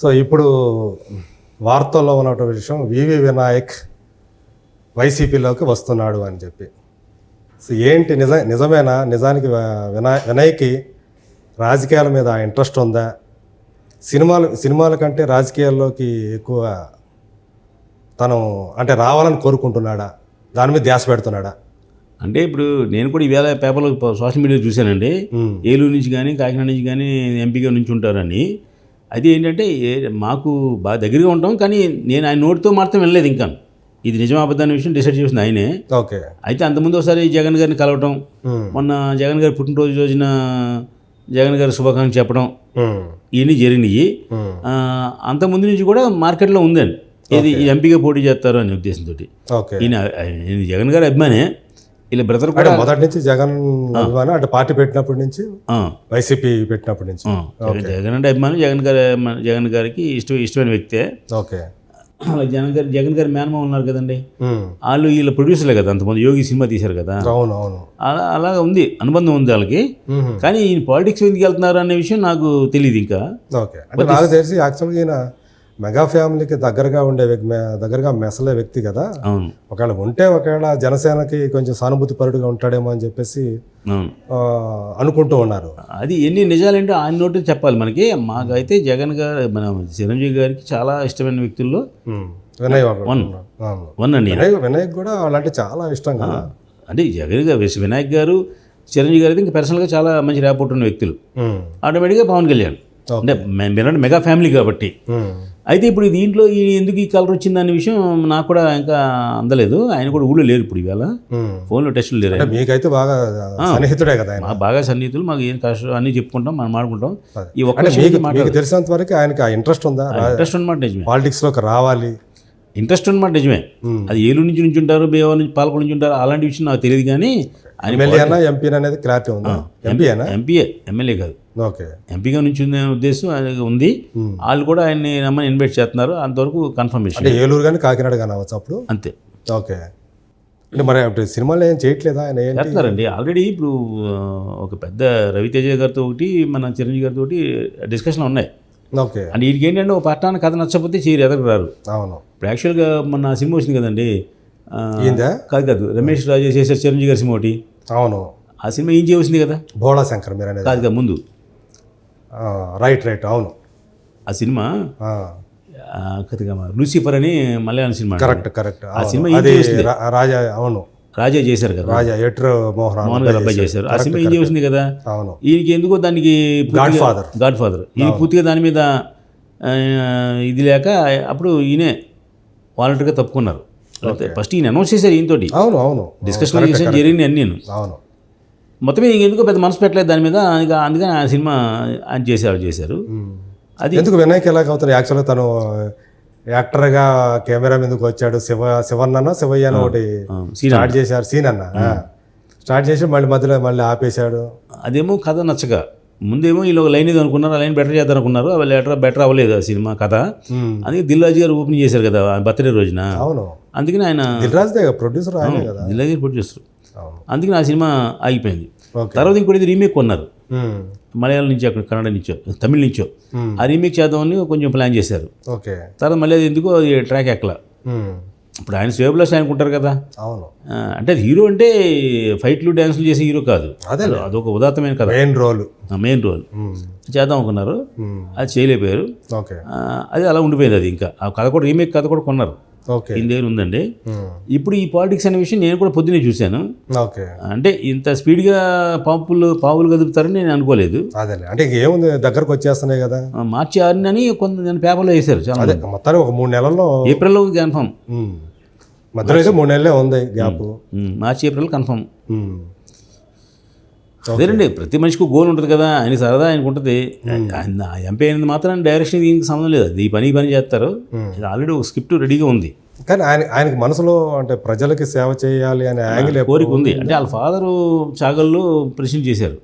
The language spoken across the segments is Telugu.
సో ఇప్పుడు వార్తల్లో ఉన్నటువంటి విషయం వివి వినాయక్ వైసీపీలోకి వస్తున్నాడు అని చెప్పి. సో ఏంటి నిజ నిజమేనా? నిజానికి వినాయ్ వినయ్కి రాజకీయాల మీద ఇంట్రెస్ట్ ఉందా? సినిమాలు సినిమాల కంటే రాజకీయాల్లోకి ఎక్కువ తను అంటే రావాలని కోరుకుంటున్నాడా? దాని మీద ధ్యాస పెడుతున్నాడా? అంటే ఇప్పుడు నేను కూడా ఈవేళ పేపర్లో సోషల్ మీడియా చూశానండి. ఏలూరు నుంచి కానీ కాకినాడ నుంచి కానీ ఎంపీగా నుంచి ఉంటారని. అది ఏంటంటే మాకు బాగా దగ్గరగా ఉంటాం కానీ నేను ఆయన నోటితో మాత్రం వెళ్ళలేదు ఇంకా. ఇది నిజం అబద్ధాన్ని విషయం డిసైడ్ చేసింది ఆయనే. ఓకే. అయితే అంతకుముందు ఒకసారి జగన్ గారిని కలవటం. మొన్న జగన్ గారి పుట్టినరోజు రోజున జగన్ గారి శుభాకాంక్షలు చెప్పడం. ఇవన్నీ జరిగినాయి. అంతకుముందు నుంచి కూడా మార్కెట్లో ఉందండి. ఇది ఎంపీగా పోటీ చేస్తారు అనే ఉద్దేశంతో ఈయన జగన్ గారి అభిమానే. వీళ్ళ బ్రదర్ కూడా మొదటి నుంచి జగన్ అభిమానం అంటే పార్టీ పెట్టినప్పటి నుంచి వైసీపీ పెట్టినప్పటి నుంచి. జగన్- అంటే అభిమానం జగన్ గారి జగన్ గారికి ఇష్టం ఇష్టమైన వ్యక్తే. ఓకే. జగన్ గారి జగన్ గారి మేనమా ఉన్నారు కదండి. వాళ్ళు వీళ్ళ ప్రొడ్యూసర్లే కదా అంతమంది యోగి సినిమా తీశారు కదా. అవును అవును. అలా అలాగా ఉంది అనుబంధం ఉంది వాళ్ళకి. కానీ ఈయన పాలిటిక్స్ ఎందుకు వెళ్తున్నారు అనే విషయం నాకు తెలియదు ఇంకా. ఓకే. అంటే నాకు తెలిసి యాక్చువల్గా మెగా ఫ్యామిలీకి దగ్గరగా ఉండే వ్యక్తి దగ్గరగా మెసలే వ్యక్తి కదా అవును ఒకవేళ ఉంటే ఒకవేళ జనసేనకి కొంచెం సానుభూతి పరుడుగా ఉంటాడేమో అని చెప్పేసి అనుకుంటూ ఉన్నారు అది ఎన్ని నిజాలేంటో ఆయన నోటి చెప్పాలి మనకి మాకైతే జగన్ గారు మన చిరంజీవి గారికి చాలా ఇష్టమైన వ్యక్తుల్లో మ్మ్. వినయ్. అవును. వన్ అండి ఈయన. వినయ్ వినయ్ కూడా వాళ్ళంటే చాలా ఇష్టం కదా అంటే జగన్ గారు వినాయక్ గారు చిరంజీవి గారు ఇంకా పర్సనల్గా చాలా మంచి ర్యాపోర్ట్ ఉన్న వ్యక్తులు మ్మ్. ఆటోమేటిక్గా పవన్ కళ్యాణ్ అంటే మే- మీరంటే మెగా ఫ్యామిలీ కాబట్టి మ్మ్. అయితే ఇప్పుడు దీంట్లో ఈ ఎందుకు ఈ కలర్ వచ్చింది అనే విషయం నాకు కూడా ఇంకా అందలేదు. ఆయన కూడా ఊళ్ళో లేరు ఇప్పుడు ఇవాళ. ఫోన్లో టెస్టులు లేరు మీకైతే బాగా సన్నిహితుడే కదా ఆయన. బాగా సన్నిహితులు మాకు ఏం కష్టం అన్నీ చెప్పుకుంటాం మనం మాట్లాడుకుంటాం. అదే. ఈ ఒక్క తెలిసినంత వరకు ఆయనకి ఇంట్రెస్ట్ ఉందా? ఇంట్రెస్ట్ ఉన్నమాట నిజమే. పాలిటిక్స్లోకి రావాలి. ఇంట్రెస్ట్ ఉన్నమాట నిజమే. అది ఏలూరు నుంచి నుంచి ఉంటారు బేవర్ నుంచి పాలకొండ నుంచి ఉంటారు అలాంటి విషయం నాకు తెలియదు కానీ ఆయన ఎమ్మెల్యే అయినా ఎంపీ అనేది క్లారిటీ ఉందా? ఎంపీ అయినా ఎంపీఏ ఎమ్మెల్యే కాదు. ఓకే. ఎంపీగా నుంచి ఉద్దేశం ఆయనకి ఉంది. వాళ్ళు కూడా ఆయన్ని రమ్మని ఇన్వైట్ చేస్తున్నారు అంతవరకు కన్ఫర్మేషన్ అంటే ఏలూరు కానీ కాకినాడ కానీ అవ్వచ్చు అప్పుడు? అంతే. ఓకే. అంటే మరి సినిమాలు ఏం చేయట్లేదా? ఆయన చేస్తున్నారండి. ఆల్రెడీ ఇప్పుడు ఒక పెద్ద రవితేజ గారితో ఒకటి మన చిరంజీవి గారితో ఒకటి డిస్కషన్లు ఉన్నాయి. ఓకే. అంటే వీటికి ఏంటంటే ఒక పట్టాన్ని కథ నచ్చకపోతే చేయరు ఎదకు రారు అవును. ఇప్పుడు యాక్చువల్గా మన సినిమా వచ్చింది కదండి. కాదు కాదు రమేష్ రాజు చేశారు చిరంజీవి గారి సినిమా ఒకటి. అవును. ఆ సినిమా ఏం చేయవలసింది కదా? భోళా శంకర్ మీరు అనేది. కాదు కదా ముందు. ఆ, రైట్ రైట్ అవును. ఆ సినిమా? ఆ, ఆ, కథగా లూసిఫర్ అని మలయాళం సినిమా. కరెక్ట్ కరెక్ట్ అవును. సినిమా అది రాజా అవును. రాజా చేశారు కదా? రాజా ఎట్రో మోహన్ మోహన్ గారు అబ్బాయి చేశారు. ఆ సినిమా ఏం చేయవలసింది కదా? అవును. ఈయనకి ఎందుకో దానికి గాడ్ ఫాదర్ గాడ్ ఫాదర్ ఈయన పూర్తిగా దాని మీద ఆ, ఇది లేక అప్పుడు ఈయనే వాలంటీర్గా తప్పుకున్నారు. ఫస్ట్ ఈయన అనౌన్స్ చేశారు ఈయనతోటి అవును అవును. డిస్కషన్ జరిగింది అన్నీ అవును. మొత్తం ఎందుకో పెద్ద మనసు పెట్టలేదు దాని మీద అందుకని ఆ సినిమా ఆయన చేశారు చేశారు. అది ఎందుకు వినాయక్ ఎలాగ అవుతాడు? యాక్చువల్గా తను యాక్టర్గా కెమెరా మీదకి వచ్చాడు. శివ శివన్ననో శివయ్యనో ఒకటి స్టార్ట్ చేశారు సీన్ అన్న స్టార్ట్ చేసి మళ్ళీ మధ్యలో మళ్ళీ ఆపేశాడు. అదేమో కథ నచ్చక. ముందేమో వీళ్ళు ఒక లైన్ ఇది అనుకున్నారు ఆ లైన్ బెటర్ చేద్దాం అనుకున్నారు అవి లెటర్ బెటర్ అవ్వలేదు ఆ సినిమా కథ. అందుకే దిల్రాజు గారు ఓపెన్ చేశారు కదా బర్త్డే రోజున. అందుకని ఆయన ప్రొడ్యూసర్ దిల్రాజు గారు ప్రొడ్యూసర్ అందుకని ఆ సినిమా ఆగిపోయింది. తర్వాత ఇంకోటి రీమేక్ కొన్నారు. మలయాళం నుంచి అక్కడ కన్నడ నుంచో తమిళ నుంచో. ఆ రీమేక్ చేద్దామని కొంచెం ప్లాన్ చేశారు. తర్వాత మళ్ళీ అది ఎందుకో అది ట్రాక్ ఎక్కల. ఇప్పుడు ఆయన స్వేబ్లెస్ అనుకుంటారు కదా. అవును. అంటే అది హీరో అంటే ఫైట్లు డ్యాన్సులు చేసే హీరో కాదు. అదే అది- అదొక ఉదాత్తమైన కథ. మెయిన్ రోల్ మెయిన్ రోల్ చేద్దాం అనుకున్నారు. అది చేయలేకపోయారు. ఓకే. అది అలా ఉండిపోయింది అది ఇంకా. ఆ కథ కూడా రీమేక్ కథ కూడా కొన్నారు. ఓకే. ఈయన దగ్గర ఉందండి. మ్మ్. ఇప్పుడు ఈ పాలిటిక్స్ అనే విషయం నేను కూడా పొద్దునే చూశాను. ఓకే. అంటే ఇంత స్పీడ్గా పాపులు పావులు కదుపుతారని నేను అనుకోలేదు. అంటే ఇంకేముంది? దగ్గరకు వచ్చేస్తున్నాయి కదా. మార్చి ఆరునని కొంత నేను పేపర్లో వేశారు చాలా మొత్తానికి ఒక మూడు నెలల్లో ఏప్రిల్లో కన్ఫర్మ్. మధ్యలో అయితే మూడు నెలలే ఉంది గ్యాప్. మార్చి ఏప్రిల్ కన్ఫర్మ్. అదేనండి ప్రతి మనిషికి గోల్ ఉంటుంది కదా ఆయన సరదా ఆయనకు ఉంటుంది ఆయన ఎంపీ అయినది మాత్రం డైరెక్షన్ దీనికి సంబంధం లేదు. అది ఈ పని ఈ పని చేస్తారు. ఆల్రెడీ ఒక స్క్రిప్ట్ రెడీగా ఉంది. కానీ ఆయన ఆయనకి మనసులో అంటే ప్రజలకి సేవ చేయాలి అనే యాంగిల్ కోరిక ఉంది. అంటే వాళ్ళ ఫాదరు చాగల్లో ప్రెసిడెంట్ చేశారు.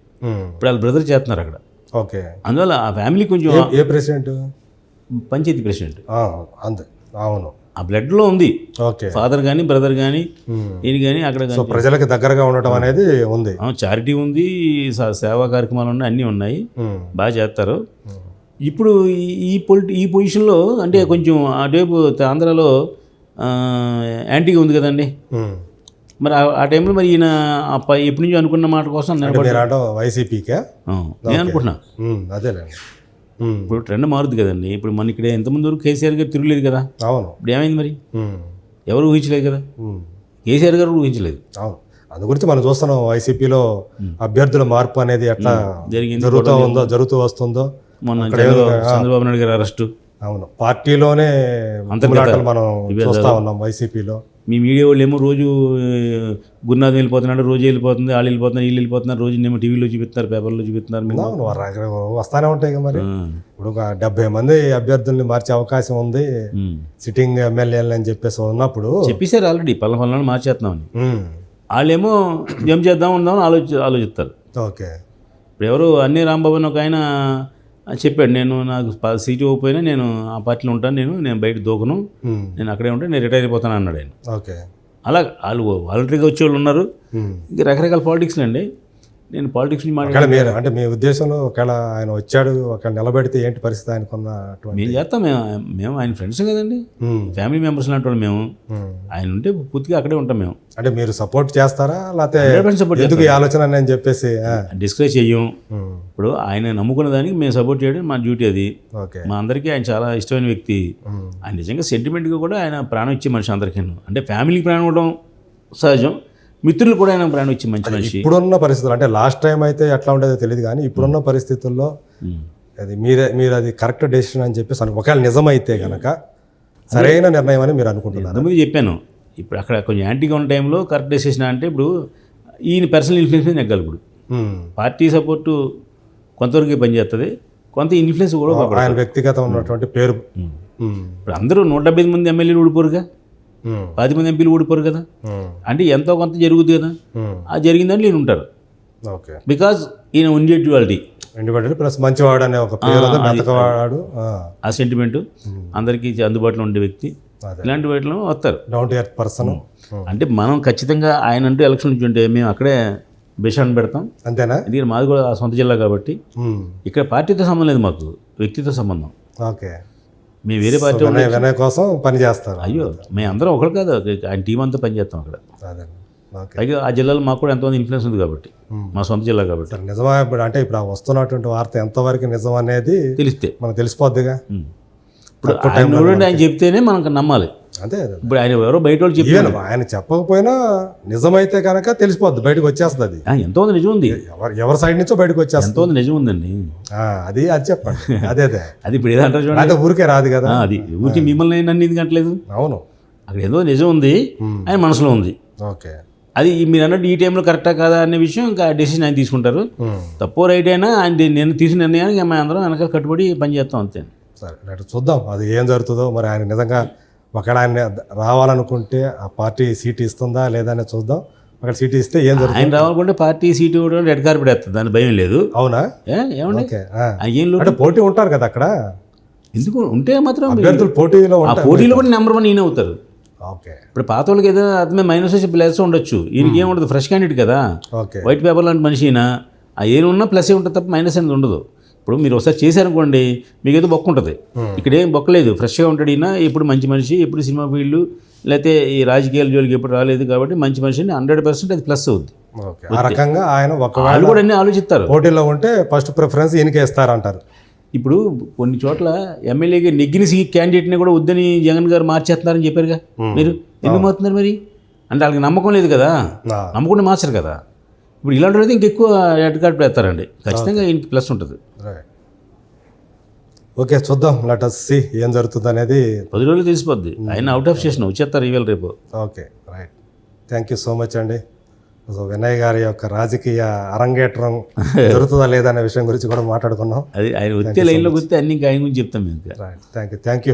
ఇప్పుడు వాళ్ళ బ్రదర్ చేస్తున్నారు అక్కడ. ఓకే. అందువల్ల ఆ ఫ్యామిలీ కొంచెం ఏ- ప్రెసిడెంట్ పంచాయతీ ప్రెసిడెంట్ అంతే. అవును. ఆ బ్లడ్లో ఉంది. ఓకే. ఫాదర్ కానీ బ్రదర్ కానీ. ఈయన కానీ అక్కడ ప్రజలకి దగ్గరగా ఉండటం అనేది ఉంది. చారిటీ ఉంది సేవా కార్యక్రమాలు ఉన్నాయి అన్నీ ఉన్నాయి. బాగా చేస్తారు. ఇప్పుడు ఈ- ఈ పొలిటి ఈ పొజిషన్లో అంటే కొంచెం అటువైపు ఆంధ్రాలో యాంటీగా ఉంది కదండి. మరి ఆ- టైంలో మరి ఈయన ఎప్పటి నుంచో అనుకున్న మాట కోసం వైసీపీకే నేను అనుకుంటున్నా. ఉమ్, ఇప్పుడు ట్రెండ్ మారుద్ది కదండి. ఇప్పుడు మన ఇక్కడ ఎంతమంది వరకు కేసీఆర్ గారు తిరగలేదు కదా? అవును. ఇప్పుడు ఏమైంది మరి? ఎవరు ఊహించలేదు కదా? కేసీఆర్ గారు ఊహించలేదు. అవును. అందు గురించి మనం చూస్తున్నాం. వైసీపీలో అభ్యర్థుల మార్పు అనేది ఎట్లా జరిగింది జరుగుతూ ఉందో జరుగుతూ వస్తుందో మొన్న చంద్రబాబు నాయుడు గారు అరెస్టు. అవును. పార్టీలోనే మనం చూస్తా ఉన్నాం వైసీపీలో. మీ మీడియా వాళ్ళు ఏమో రోజు గురునాథం వెళ్ళిపోతున్నాడు రోజు వెళ్ళిపోతుంది వాళ్ళు వెళ్ళిపోతున్నారు వీళ్ళు వెళ్ళిపోతున్నారు రోజు ఏమో టీవీలో చూపిస్తున్నారు పేపర్లో చూపిస్తున్నారు వస్తానే ఉంటాయి కదా మరి. ఇప్పుడు ఒక డెబ్బై మంది అభ్యర్థుల్ని మార్చే అవకాశం ఉంది. సిట్టింగ్ ఎమ్మెల్యేలు అని చెప్పేసి ఉన్నప్పుడు చెప్పేశారు ఆల్రెడీ పల్ల పల్లెని మార్చేస్తున్నామని. ఉమ్, వాళ్ళేమో ఏం చేద్దాం ఉందాం ఆలోచి ఆలోచిస్తారు. ఓకే. ఇప్పుడు ఎవరు అన్నీ రాంబాబు అని ఒక ఆయన చెప్పాడు. నేను నాకు సీటు ఇవ్వకపోయినా నేను ఆ పార్టీలో ఉంటాను నేను నేను బయట దూకను. నేను అక్కడే ఉంటే నేను రిటైర్ అయిపోతాను అన్నాడు ఆయన. ఓకే. అలా వాళ్ళు వాలంటరీగా వచ్చేవాళ్ళు ఉన్నారు. ఇంకా రకరకాల పాలిటిక్స్ అండి. నేను పాలిటిక్స్ మీరు అంటే మీ ఉద్దేశంలో ఒకవేళ ఆయన వచ్చాడు ఒకవేళ నిలబెడితే ఏంటి పరిస్థితి ఆయనకున్న అటువంటి మేము చేస్తాం మేము మేము ఆయన ఫ్రెండ్స్ కదండి. ఫ్యామిలీ మెంబర్స్ లాంటి వాళ్ళు మేము. ఉమ్. ఆయన ఉంటే పూర్తిగా అక్కడే ఉంటాం మేము. అంటే మీరు సపోర్ట్ చేస్తారా? లేకపోతే 100% సపోర్ట్ ఎందుకు ఆలోచన అని చెప్పేసి డిస్కస్ చెయ్యం. ఉమ్, ఇప్పుడు ఆయన నమ్ముకున్న దానికి మేము సపోర్ట్ చేయడం మా డ్యూటీ అది. ఓకే. మా అందరికీ ఆయన చాలా ఇష్టమైన వ్యక్తి. ఆయన నిజంగా సెంటిమెంట్గా కూడా ఆయన ప్రాణం ఇచ్చే మనిషి అందరికీ అంటే ఫ్యామిలీకి ప్రాణం ఇవ్వడం సహజం. మిత్రులు కూడా ఆయన ప్రాణం ఇచ్చే మంచి మనిషి. ఇప్పుడున్న పరిస్థితులు అంటే లాస్ట్ టైం అయితే ఎట్లా ఉండేదో తెలియదు కానీ ఇప్పుడున్న పరిస్థితుల్లో ఉమ్. అది మీరే మీరు అది కరెక్ట్ డెసిషన్ అని చెప్పేసి అను- ఒకవేళ నిజమైతే కనుక సరైన నిర్ణయం అని మీరు అనుకుంటున్నారు? చెప్పాను. ఇప్పుడు అక్కడ కొంచెం యాంటీగా ఉన్న టైంలో కరెక్ట్ డెసిషన్ అంటే ఇప్పుడు ఈయన పర్సనల్ ఇన్ఫ్లుయెన్స్ నెగ్గాలి ఇప్పుడు. ఉమ్. పార్టీ సపోర్టు కొంతవరకు పనిచేస్తుంది కొంత ఇన్ఫ్లుయెన్స్ కూడా వ్యక్తిగత ఉన్నటువంటి పేరు. ఇప్పుడు అందరూ నూట డెబ్బై మంది ఎమ్మెల్యేలు ఊడిపోరుగా. పది మంది ఎంపీలు ఊడిపోరు కదా. అంటే ఎంతో కొంత జరుగుతుంది కదా. ఆ జరిగిందని నేను ఉంటారు. ఓకే. బికాజ్ ఈయన ఇండివిజువాలిటీ ఇండిపెండెంట్ ప్లస్ మంచివాడు అనే ఒక పేరు ఆ సెంటిమెంటు అందరికీ అందుబాటులో ఉండే వ్యక్తి. ఇలాంటి వాటిలో వస్తారు. డౌన్ టు ఎర్త్ పర్సన్ అంటే మనం ఖచ్చితంగా ఆయన అంటూ ఎలక్షన్ నుంచి ఉంటే మేము అక్కడే బెషాన్ పెడతాం. అంతేనా? ఎందుకంటే మాది కూడా ఆ సొంత జిల్లా కాబట్టి ఇక్కడ పార్టీతో సంబంధం లేదు మాకు వ్యక్తితో సంబంధం. ఓకే. మేము వేరే పార్టీ సో వినయ్ కోసం పని చేస్తారు. అయ్యో మేము అందరం ఒకరు కాదు. ఆయన టీం అంతా పనిచేస్తాం అక్కడ. అదే ఓకే పైగా ఆ జిల్లాలో మాకు కూడా ఎంతమంది ఇన్ఫ్లుయెన్స్ ఉంది కాబట్టి. మా సొంత జిల్లా కాబట్టి. నిజమా? ఇప్పుడు అంటే ఇప్పుడు వస్తున్నటువంటి వార్త ఎంతవరకు నిజం అనేది తెలిస్తే. మనకు తెలిసిపోద్దిగా. ఇప్పుడు ఆయన ఆయన చెప్తేనే మనకు నమ్మాలి. అంతే అదే. ఇప్పుడు ఆయన ఎవరో బయట వాళ్ళు చెప్పి ఈవెన్ ఆయన చెప్పకపోయినా నిజమైతే కనుక తెలిసిపోద్ది బయటకు వచ్చేస్తుంది. అది ఎంతో నిజం ఉంది. ఎవరు ఎవరి సైడ్ నుంచో బయటకు వచ్చేస్తుంది. ఎంతో నిజం ఉందండి. అది అది చెప్పండి. అదే అదే. అది ఇప్పుడు ఏదో అంటారు చూడండి. ఊరికే రాదు కదా. అది ఊరికి మిమ్మల్ని నన్ను ఎందుకు అంటలేదు? అవును. అక్కడ ఏదో నిజం ఉంది ఆయన మనసులో ఉంది. ఓకే. అది మీరు అన్నట్టు ఈ టైంలో కరెక్టా కాదా అనే విషయం ఇంకా డెసిషన్ ఆయన తీసుకుంటారు. తప్పో రైట్ అయినా ఆయన నేను తీసిన నిర్ణయానికి మేము అందరం వెనకాల కట్టుబడి పనిచేస్తాం అంతే. సరే చూద్దాం. అది ఏం జరుగుతుందో మరి ఆయన నిజంగా ఒకవేళ ఆయన రావాలనుకుంటే ఆ పార్టీ సీట్ ఇస్తుందా లేదా అనేది చూద్దాం. అక్కడ సీట్ ఇస్తే ఏం జరుగుతుంది? ఆయన రావాలనుకుంటే పార్టీ సీటు కూడా రెడ్ కార్పెట్ వేస్తుంది దాని భయం లేదు. అవునా? ఏ ఏమండి? ఓకే ఆ. ఆ ఏం లోటు? అంటే పోటీ ఉంటారు కదా అక్కడ? ఎందుకు? ఉంటే మాత్రం పోటీలో పోటీలో కూడా నెంబర్ వన్ ఈయన అవుతారు. ఓకే. ఇప్పుడు పాత వాళ్ళకి ఏదో అతమే మైనస్ వచ్చి ప్లస్ ఉండొచ్చు. ఈయనకి ఏం ఉండదు ఫ్రెష్ క్యాండిడేట్ కదా. ఓకే. వైట్ పేపర్ లాంటి మనిషి అయినా ఆ ఏం ఉన్నా ప్లస్ ఏ ఉంటుంది తప్ప మైనస్ అనేది ఉండదు. ఇప్పుడు మీరు ఒకసారి చేశారనుకోండి మీకు ఏదో బొక్క ఉంటుంది. ఇక్కడ ఏం బొక్కలేదు ఫ్రెష్గా ఉంటాడు ఈయన ఎప్పుడు మంచి మనిషి ఎప్పుడు సినిమా ఫీల్డ్ లేకపోతే ఈ రాజకీయాల జోలికి ఎప్పుడు రాలేదు కాబట్టి మంచి మనిషిని హండ్రెడ్ పర్సెంట్ అది ప్లస్ అవుద్ది. ఆ రకంగా ఆయన వాళ్ళు కూడా అన్నీ ఆలోచిస్తారు. పోటీలో ఉంటే ఫస్ట్ ప్రిఫరెన్స్ ఈయనకే ఇస్తారంటారు. ఇప్పుడు కొన్ని చోట్ల ఎమ్మెల్యేగా నెగ్గిన క్యాండిడేట్ని కూడా వద్దని జగన్ గారు మార్చేస్తున్నారని చెప్పారుగా మీరు? ఎందుకు మారుతున్నారు మరి? అంటే వాళ్ళకి నమ్మకం లేదు కదా. నమ్మకుండా మార్చరు కదా. ఇప్పుడు ఇలాంటి వాళ్ళైతే ఇంకెక్కువ రెడ్ కార్డ్ పెడతారండి ఖచ్చితంగా ఇంటికి ప్లస్ ఉంటుంది. ఓకే చూద్దాం. లెట్ అస్ సి ఏం జరుగుతుంది అనేది పది రోజులు తెలిసిపోద్ది ఆయన అవుట్ ఆఫ్ స్టేషన్ వచ్చేస్తారు ఈవేళ రేపు. Okay right thank you so much అండి. సో వినయ్ గారి యొక్క రాజకీయ అరంగేట్రం జరుగుతుందా లేదా అనే విషయం గురించి కూడా మాట్లాడుకున్నాం. అది ఆయన వచ్చే లైన్లోకి వస్తే అన్ని ఆయన గురించి చెప్తాం మేము థ్యాంక్ యూ థ్యాంక్ యూ